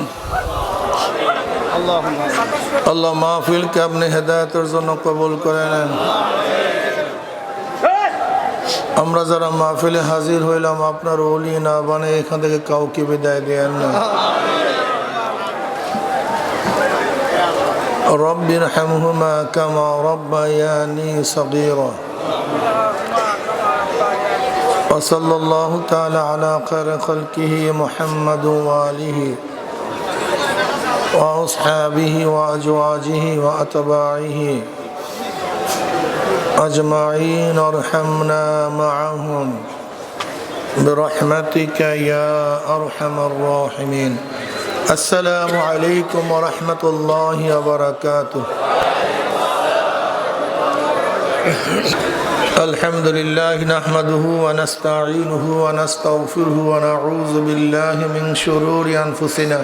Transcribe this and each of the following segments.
اللهم آمين আল্লাহ মাহফিলকে আপনি হেদায়তের জন্য কবুল করে নেন আমরা যারা মাহফিলে হাজির হইলাম আপনার ওলি না বানে এখান থেকে কাউকে বিদায় দেন না رب ارحمهما كما ربياني صغيرا وصلى الله تعالى على خير خلقه محمد وآله وأصحابه وأزواجه وأتباعه أجمعين ارحمنا معهم. برحمتك يا أرحم الراحمين. السلام عليكم ورحمة الله وبركاته. الحمد لله نحمده ونستعينه ونستغفره ونعوذ بالله من شرور أنفسنا.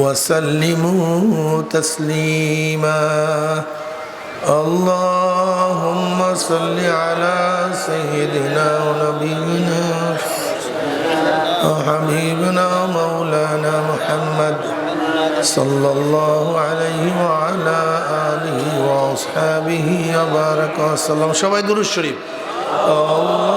وسلموا تسليما. اللهم صل على سيدنا ونبينا وحبيبنا مولانا محمد صلى الله عليه وعلى آله وأصحابه وبارك وسلم. شباب درود الشريف اللهم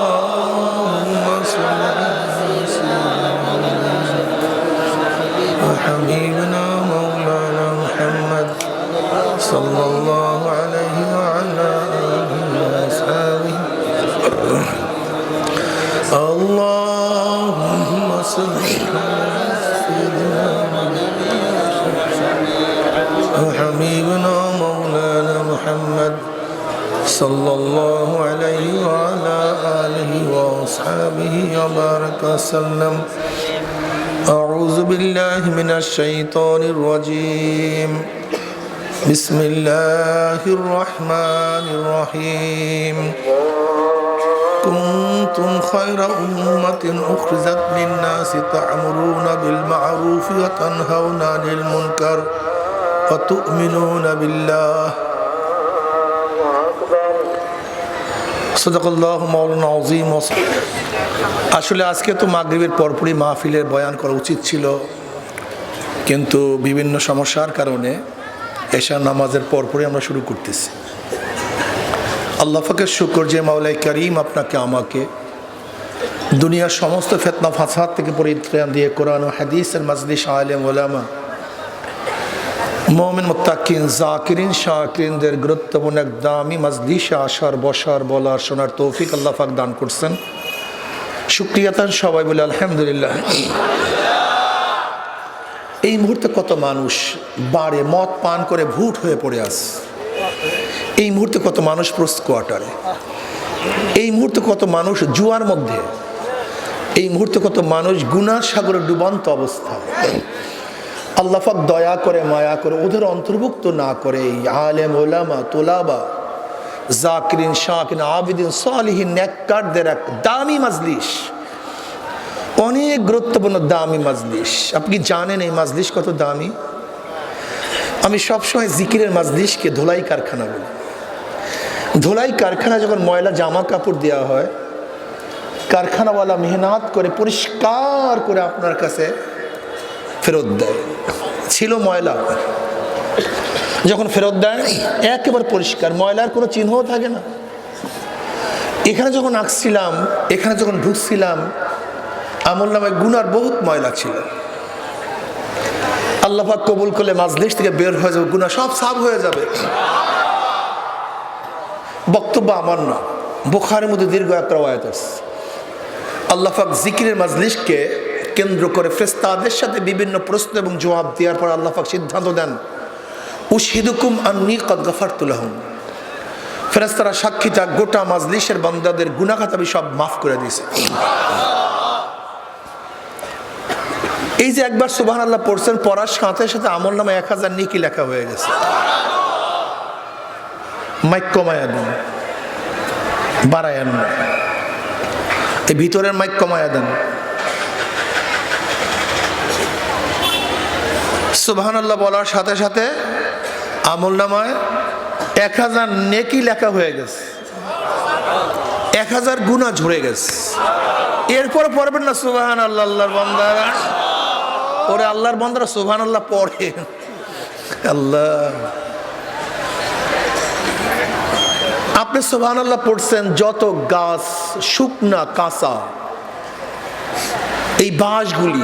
وسلم أعوذ بالله من الشيطان الرجيم بسم الله الرحمن الرحيم كنتم خير أمة أخرجت للناس تأمرون بالمعروف وتنهون عن المنكر وتؤمنون بالله আসলে আজকে তো মাগরীবের পরপরই মাহফিলের বয়ান করা উচিত ছিল। কিন্তু বিভিন্ন সমস্যার কারণে এশার নামাজের পরপরই আমরা শুরু করতেছি। আল্লাহ ফাকের শুকর যে মাওলাই করিম আপনাকে, আমাকে দুনিয়ার সমস্ত ফেতনা ফাঁসাদ থেকে পরিত্রাণ দিয়ে কোরআন ও হাদিসের মাজলিস আলম ওলামা মোমিন, মোত্তাকিন জাকিরিন শাকিরিনদের গুরুত্বপূর্ণ এক দামি মাজলিসে আসার, বসার, বলার, শোনার তৌফিক আল্লাহ ফাক দান করছেন। সুক্রিয়াতান সবাই বলে আলহামদুলিল্লাহ। এই মুহূর্তে কত মানুষ বাড়ে মদ পান করে ভুট হয়ে পড়ে আস এই মুহূর্তে কত মানুষ প্রস্ত কোয়ার্টারে। এই মুহূর্তে কত মানুষ জুয়ার মধ্যে। এই মুহূর্তে কত মানুষ গুনার সাগরে ডুবন্ত অবস্থা আল্লাহাক দয়া করে, মায়া করে, ওদের অন্তর্ভুক্ত না করে আলেম, ওলামা, তোলাবা, জাকিরিন শাকিন আবিদিন, সালিহীন, নেককারদের এক দামি মাজলিস। অনেক গুরুত্বপূর্ণ দামি মাজলিস। আপনি জানেন এই মাজলিস কত দামি? আমি সবসময় জিকিরের মাজলিসকে ধোলাই কারখানা বলি। ধোলাই কারখানা যখন ময়লা জামা কাপড় দেওয়া হয়, কারখানাওয়ালা মেহনত করে, পরিষ্কার করে আপনার কাছে ফেরত দেয়। ছিল ময়লা। যখন ফেরত দেয় একেবারে পরিষ্কার, ময়লার কোনো চিহ্নও থাকে না। এখানে যখন আসছিলাম এখানে যখন ঢুকছিলাম, আমল নামে গুনার বহুত ময়লা ছিল। আল্লাহ পাক কবুল করলে মাজলিস থেকে বের হয়ে যাবে গুণা সব সাফ হয়ে যাবে। বক্তব্য আমার না। বোখারের মধ্যে দীর্ঘ একটা ওয়ায়াত আছে। আল্লাহ পাক জিকিরের মাজলিসকে কেন্দ্র করে ফেস্তাদের সাথে বিভিন্ন প্রশ্ন এবং জবাব দেওয়ার পর আল্লাহ পাক সিদ্ধান্ত দেন, উশহিদুকুম আন্নি কদ গফার তুলাহম ফেরেস্তারা সাক্ষী থাক, গোটা মাজলিসের বান্দাদের গুনাখাত আমি সব মাফ করে দিয়েছে। এই যে একবার সুবাহ আল্লাহ পড়ছেন, পড়ার সাথে সাথে আমল নামে এক হাজার নিকি লেখা হয়ে গেছে। মাইক কমায়া দেন বাড়ায়েন না এই ভিতরের মাইক কমায়া দেন। সুবাহান আল্লাহ বলার সাথে সাথে আমল নামায় এক হাজার নেকি লেখা হয়ে গেছে। এক হাজার গুণা ঝরে গেছে। এরপর পড়বেন না সুবাহান আল্লাহ আল্লাহর বন্দারা ওরে আল্লাহর বন্দারা সুবাহান আল্লাহ পড়ে। আল্লাহ। আপনি সুবাহান আল্লাহ পড়ছেন যত গাছ, শুকনা, কাঁচা, এই বাঁশগুলি।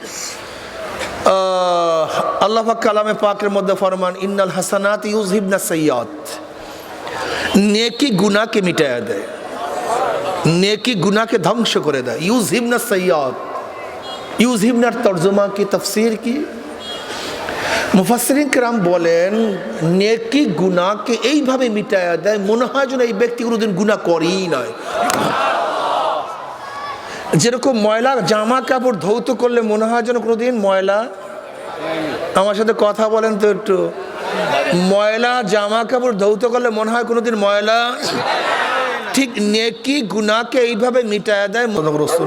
আল্লাহ কালামে পাকের মধ্যে ফরমান, ইন্নাল হাসানাত ইউজহিবনা সৈয়দ নেকি গুনাহকে মিটায়া দেয়, নেকি গুনাহকে ধ্বংস করে দেয়। ইউজহিবনা সাইয়াত ইউজহিবনার তর্জমা কি, তফসির কি? মুফাসরিন কেরাম বলেন, নেকি গুনাহকে এইভাবে মিটায়া দেয়, মনে হয় যেন এই ব্যক্তি কোনোদিন গুনাহ করেই নয় যেরকম ময়লা, জামা কাপড় ধৌত করলে মনে হয় যেন কোনোদিন ময়লা। আমার সাথে কথা বলেন তো একটু। ময়লা, জামা কাপড় ধৌত করলে মনে হয় কোনোদিন ময়লা। ঠিক নেকি গুণাকে এইভাবে মিটায় দেয়। মনে করিম।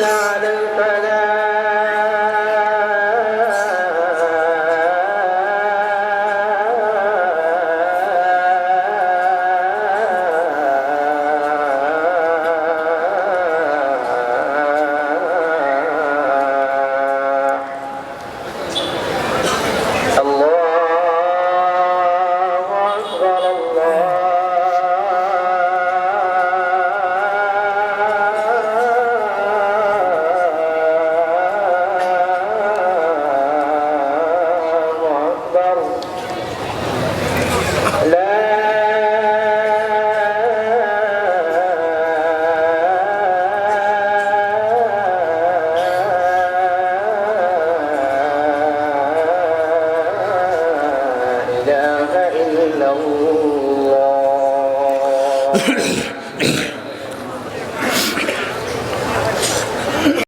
not